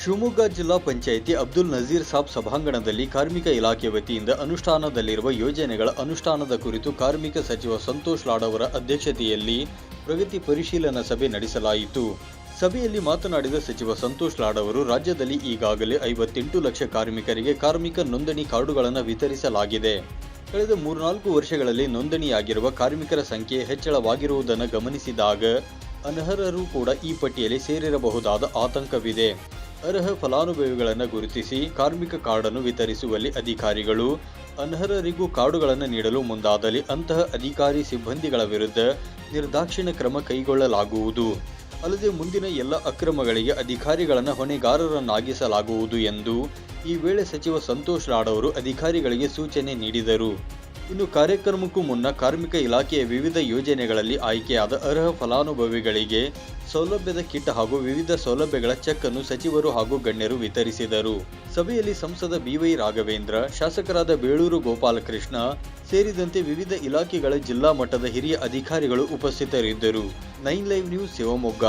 ಶಿವಮೊಗ್ಗ ಜಿಲ್ಲಾ ಪಂಚಾಯಿತಿ ಅಬ್ದುಲ್ ನಜೀರ್ ಸಾಬ್ ಸಭಾಂಗಣದಲ್ಲಿ ಕಾರ್ಮಿಕ ಇಲಾಖೆ ವತಿಯಿಂದ ಅನುಷ್ಠಾನದಲ್ಲಿರುವ ಯೋಜನೆಗಳ ಅನುಷ್ಠಾನದ ಕುರಿತು ಕಾರ್ಮಿಕ ಸಚಿವ ಸಂತೋಷ್ ಲಾಡ್ ಅವರ ಅಧ್ಯಕ್ಷತೆಯಲ್ಲಿ ಪ್ರಗತಿ ಪರಿಶೀಲನಾ ಸಭೆ ನಡೆಸಲಾಯಿತು. ಸಭೆಯಲ್ಲಿ ಮಾತನಾಡಿದ ಸಚಿವ ಸಂತೋಷ್ ಲಾಡ್ ಅವರು, ರಾಜ್ಯದಲ್ಲಿ ಈಗಾಗಲೇ ಐವತ್ತೆಂಟು ಲಕ್ಷ ಕಾರ್ಮಿಕರಿಗೆ ಕಾರ್ಮಿಕ ನೋಂದಣಿ ಕಾರ್ಡುಗಳನ್ನು ವಿತರಿಸಲಾಗಿದೆ. ಕಳೆದ ಮೂರ್ನಾಲ್ಕು ವರ್ಷಗಳಲ್ಲಿ ನೋಂದಣಿಯಾಗಿರುವ ಕಾರ್ಮಿಕರ ಸಂಖ್ಯೆ ಹೆಚ್ಚಳವಾಗಿರುವುದನ್ನು ಗಮನಿಸಿದಾಗ ಅನರ್ಹರು ಕೂಡ ಈ ಪಟ್ಟಿಯಲ್ಲಿ ಸೇರಿರಬಹುದಾದ ಆತಂಕವಿದೆ. ಅರ್ಹ ಫಲಾನುಭವಿಗಳನ್ನು ಗುರುತಿಸಿ ಕಾರ್ಮಿಕ ಕಾರ್ಡನ್ನು ವಿತರಿಸುವಲ್ಲಿ ಅಧಿಕಾರಿಗಳು. ಅನರ್ಹರಿಗೂ ಕಾರ್ಡುಗಳನ್ನು ನೀಡಲು ಮುಂದಾದಲ್ಲಿ ಅಂತಹ ಅಧಿಕಾರಿ ಸಿಬ್ಬಂದಿಗಳ ವಿರುದ್ಧ ನಿರ್ದಾಕ್ಷಿಣ್ಯ ಕ್ರಮ ಕೈಗೊಳ್ಳಲಾಗುವುದು. ಅಲ್ಲದೆ ಮುಂದಿನ ಎಲ್ಲ ಅಕ್ರಮಗಳಿಗೆ ಅಧಿಕಾರಿಗಳನ್ನು ಹೊಣೆಗಾರರನ್ನಾಗಿಸಲಾಗುವುದು ಎಂದು ಈ ವೇಳೆ ಸಚಿವ ಸಂತೋಷ್ ರಾಡ್ ಅವರು ಅಧಿಕಾರಿಗಳಿಗೆ ಸೂಚನೆ ನೀಡಿದರು. ಇನ್ನು ಕಾರ್ಯಕ್ರಮಕ್ಕೂ ಮುನ್ನ ಕಾರ್ಮಿಕ ಇಲಾಖೆಯ ವಿವಿಧ ಯೋಜನೆಗಳಲ್ಲಿ ಆಯ್ಕೆಯಾದ ಅರ್ಹ ಫಲಾನುಭವಿಗಳಿಗೆ ಸೌಲಭ್ಯದ ಕಿಟ್ ಹಾಗೂ ವಿವಿಧ ಸೌಲಭ್ಯಗಳ ಚೆಕ್ ಅನ್ನು ಸಚಿವರು ಹಾಗೂ ಗಣ್ಯರು ವಿತರಿಸಿದರು. ಸಭೆಯಲ್ಲಿ ಸಂಸದ ಬಿವೈ ರಾಘವೇಂದ್ರ, ಶಾಸಕರಾದ ಬೇಳೂರು ಗೋಪಾಲಕೃಷ್ಣ ಸೇರಿದಂತೆ ವಿವಿಧ ಇಲಾಖೆಗಳ ಜಿಲ್ಲಾ ಮಟ್ಟದ ಹಿರಿಯ ಅಧಿಕಾರಿಗಳು ಉಪಸ್ಥಿತರಿದ್ದರು. Nine live news Shivamogga.